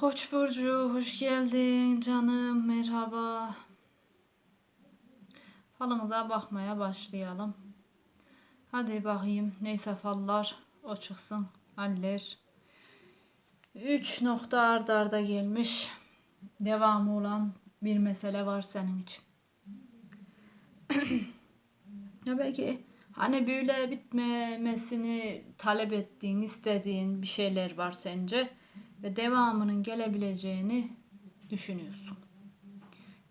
Koç burcu hoş geldin canım merhaba. Falınıza bakmaya başlayalım. Hadi bakayım neyse fallar o çıksın haller. 3 nokta ard arda gelmiş. Devamı olan bir mesele var senin için. ya belki hani böyle bitmemesini talep ettiğin, istediğin bir şeyler var sence ve devamının gelebileceğini düşünüyorsun.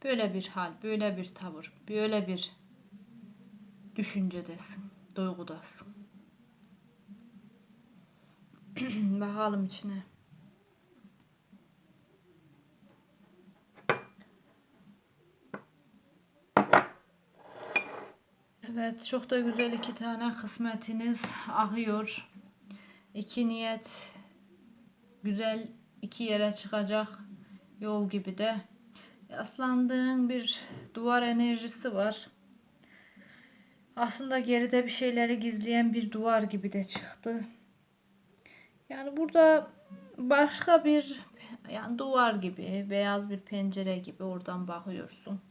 Böyle bir hal, böyle bir tavır, böyle bir düşüncedesin, duygudasın. Bakalım içine. Evet, çok da güzel iki tane kısmetiniz akıyor. İki niyet güzel iki yere çıkacak yol gibi de yaslandığın bir duvar enerjisi var. Aslında geride bir şeyleri gizleyen bir duvar gibi de çıktı. Yani burada başka bir yani duvar gibi, beyaz bir pencere gibi oradan bakıyorsun.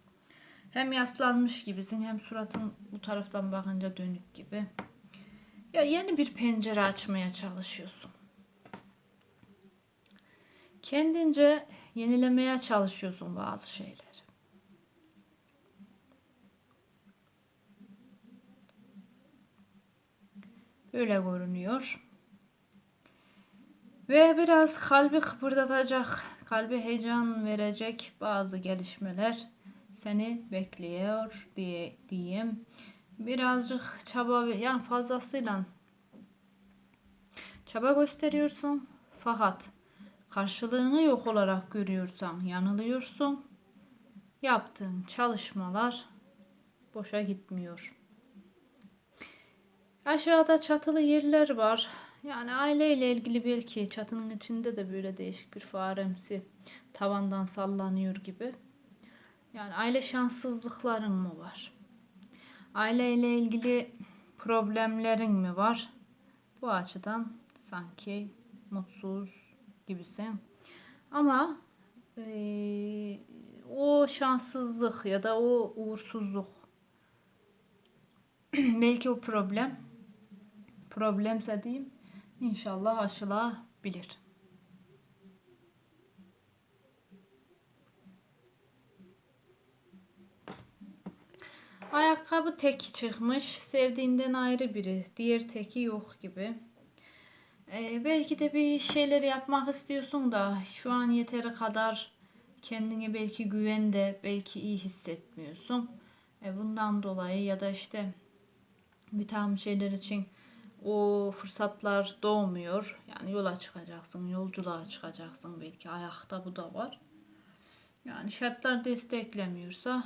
Hem yaslanmış gibisin hem suratın bu taraftan bakınca dönük gibi. Ya yeni bir pencere açmaya çalışıyorsun. Kendince yenilemeye çalışıyorsun bazı şeyler. Böyle görünüyor. Ve biraz kalbi kıpırdatacak, kalbi heyecan verecek bazı gelişmeler seni bekliyor diye diyeyim. Birazcık çaba yani fazlasıyla çaba gösteriyorsun fakat karşılığını yok olarak görüyorsan yanılıyorsun. Yaptığın çalışmalar boşa gitmiyor. Aşağıda çatılı yerler var. Yani aileyle ilgili belki çatının içinde de böyle değişik bir faremsi tavandan sallanıyor gibi. Yani aile şanssızlıkların mı var? Aileyle ilgili problemlerin mi var? Bu açıdan sanki mutsuz gibisin. Ama e, o şanssızlık ya da o uğursuzluk belki o problem problemse diyeyim inşallah aşılabilir. Ayakkabı tek çıkmış. Sevdiğinden ayrı biri. Diğer teki yok gibi. Ee, belki de bir şeyler yapmak istiyorsun da şu an yeteri kadar kendini belki güvende, belki iyi hissetmiyorsun. E, bundan dolayı ya da işte bir takım şeyler için o fırsatlar doğmuyor. Yani yola çıkacaksın, yolculuğa çıkacaksın belki ayakta bu da var. Yani şartlar desteklemiyorsa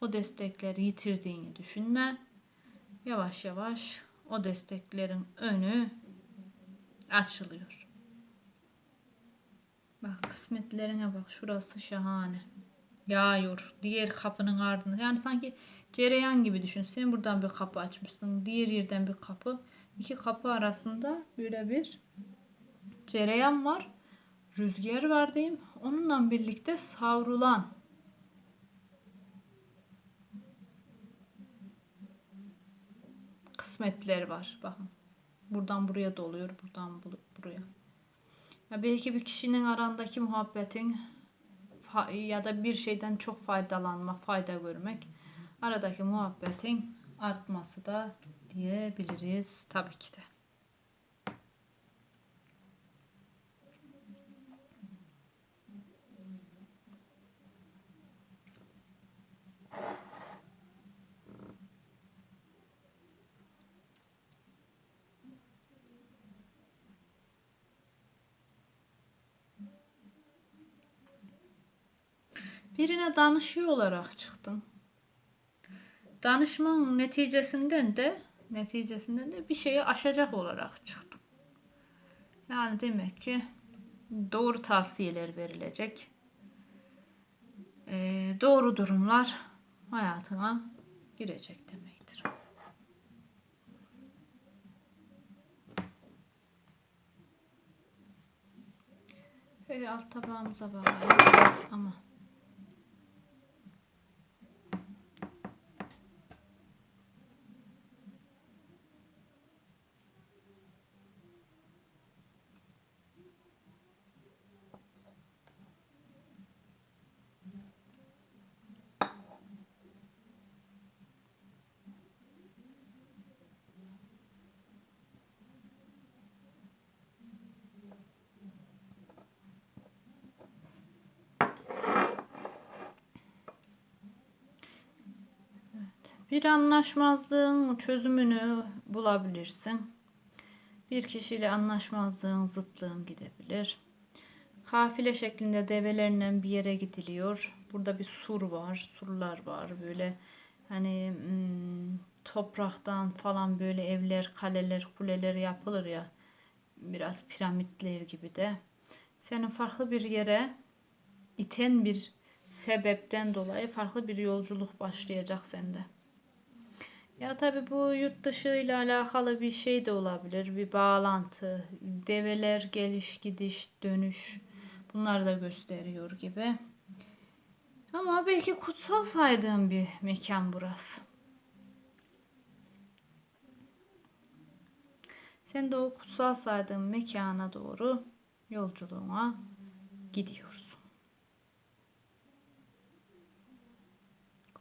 o destekleri yitirdiğini düşünme. Yavaş yavaş o desteklerin önü açılıyor. Bak kısmetlerine bak şurası şahane. Yağıyor. Diğer kapının ardında. Yani sanki cereyan gibi düşün. Sen buradan bir kapı açmışsın. Diğer yerden bir kapı. İki kapı arasında böyle bir cereyan var. Rüzgar var diyeyim. Onunla birlikte savrulan kısmetler var. Bakın. Buradan buraya doluyor. Buradan buraya. Ya belki bir kişinin arandaki muhabbetin ya da bir şeyden çok faydalanmak, fayda görmek aradaki muhabbetin artması da diyebiliriz tabii ki de. Birine danışıyor olarak çıktın. Danışmanın neticesinden de neticesinden de bir şeyi aşacak olarak çıktın. Yani demek ki doğru tavsiyeler verilecek. Ee, doğru durumlar hayatına girecek demektir. Şöyle alt tabağımıza bağlayalım. Ama bir anlaşmazlığın çözümünü bulabilirsin. Bir kişiyle anlaşmazlığın, zıtlığın gidebilir. Kafile şeklinde develerinden bir yere gidiliyor. Burada bir sur var, surlar var. Böyle hani hmm, topraktan falan böyle evler, kaleler, kuleler yapılır ya. Biraz piramitler gibi de. Senin farklı bir yere iten bir sebepten dolayı farklı bir yolculuk başlayacak sende. Ya tabii bu yurt dışı ile alakalı bir şey de olabilir. Bir bağlantı, develer geliş gidiş dönüş bunları da gösteriyor gibi. Ama belki kutsal saydığım bir mekan burası. Sen de o kutsal saydığın mekana doğru yolculuğuna gidiyorsun.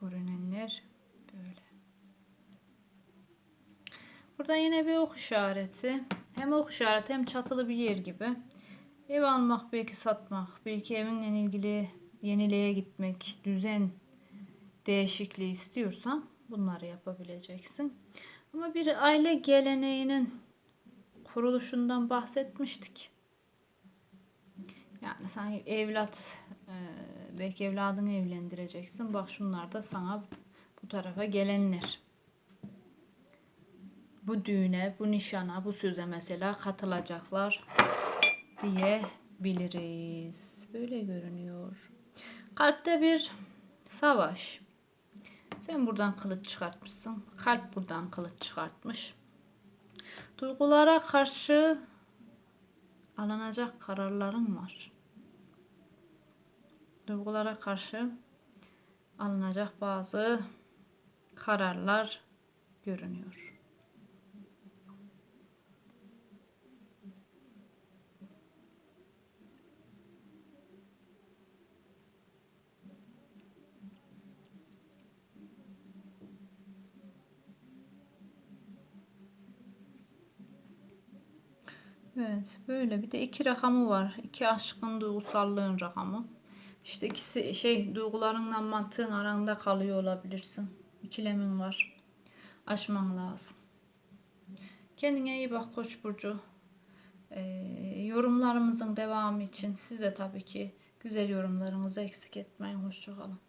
Görünenler böyle. Burada yine bir ok işareti. Hem ok işareti hem çatılı bir yer gibi. Ev almak, belki satmak, belki evinle ilgili yeniliğe gitmek, düzen değişikliği istiyorsan bunları yapabileceksin. Ama bir aile geleneğinin kuruluşundan bahsetmiştik. Yani sanki evlat, e, belki evladını evlendireceksin. Bak şunlar da sana bu tarafa gelenler bu düğüne, bu nişana, bu söze mesela katılacaklar diyebiliriz. Böyle görünüyor. Kalpte bir savaş. Sen buradan kılıç çıkartmışsın. Kalp buradan kılıç çıkartmış. Duygulara karşı alınacak kararların var. Duygulara karşı alınacak bazı kararlar görünüyor. Evet böyle bir de iki rakamı var. İki aşkın duygusallığın rakamı. İşte ikisi şey duygularınla mantığın aranda kalıyor olabilirsin. İkilemin var. Aşman lazım. Kendine iyi bak Koç burcu. Ee, yorumlarımızın devamı için siz de tabii ki güzel yorumlarınızı eksik etmeyin. Hoşçakalın.